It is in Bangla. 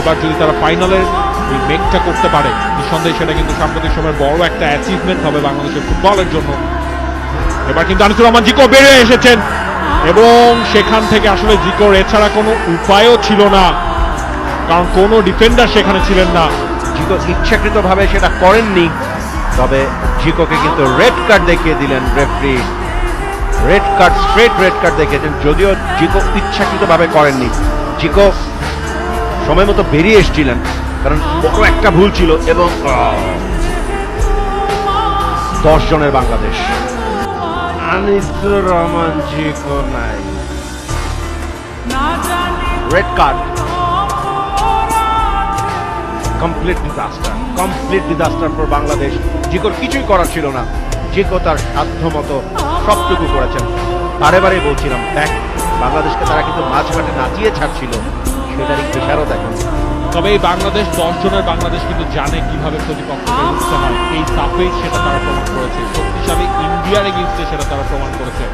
এবার যদি তারা ফাইনালের ওই মেকটা করতে পারে, নিঃসন্দেহে সেটা কিন্তু সাম্প্রতিক সময়ের বড় একটা অ্যাচিভমেন্ট হবে বাংলাদেশের ফুটবলের জন্য। এবার কিন্তু আনিসুর রহমান জিকো বেড়ে এসেছেন এবং সেখান থেকে আসলে জিকোর এছাড়া কোনো উপায়ও ছিল না। কারণ কোনো ডিফেন্ডার সেখানে ছিলেন না। জিকো ইচ্ছাকৃতভাবে সেটা করেননি, তবে জিকোকে কিন্তু রেড কার্ড দেখিয়ে দিলেন referee red card straight red card দেখিয়েছেন, যদিও জিকো ইচ্ছাকৃতভাবে করেননি। জিকো সময় মতো বেরিয়ে এসেছিলেন কারণ বড় একটা ভুল ছিল এবং দশ জনের বাংলাদেশ। আনিসুর রহমান জিকো নাই red card complete disaster complete disaster for Bangladesh জিকোর কিছুই করার ছিল না। জিকো তার সাধ্য মতো সবটুকু করেছেন। বারে বারে বলছিলাম দেখ বাংলাদেশকে তারা কিন্তু মাঝ মাঠে নাচিয়ে ছাড়ছিল। দেখেন। তবে এই বাংলাদেশ দশজনের বাংলাদেশ কিন্তু জানে কীভাবে প্রতিপক্ষকে উঠতে হয়। এই সাফেই সেটা তারা প্রমাণ করেছে। শক্তিশালী ইন্ডিয়ার এগিয়েছে সেটা তারা প্রমাণ করেছে।